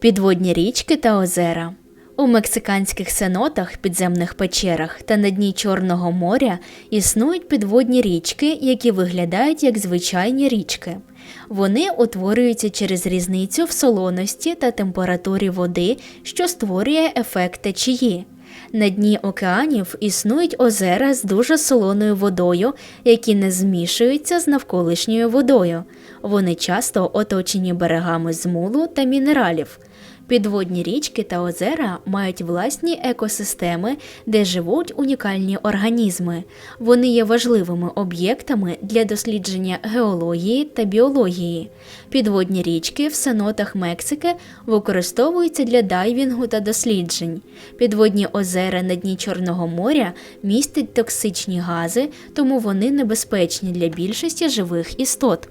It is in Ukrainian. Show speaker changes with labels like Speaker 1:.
Speaker 1: Підводні річки та озера. У мексиканських сенотах, підземних печерах та на дні Чорного моря існують підводні річки, які виглядають як звичайні річки. Вони утворюються через різницю в солоності та температурі води, що створює ефект течії. На дні океанів існують озера з дуже солоною водою, які не змішуються з навколишньою водою. Вони часто оточені берегами з мулу та мінералів. Підводні річки та озера мають власні екосистеми, де живуть унікальні організми. Вони є важливими об'єктами для дослідження геології та біології. Підводні річки в сенотах Мексики використовуються для дайвінгу та досліджень. Підводні озера на дні Чорного моря містять токсичні гази, тому вони небезпечні для більшості живих істот.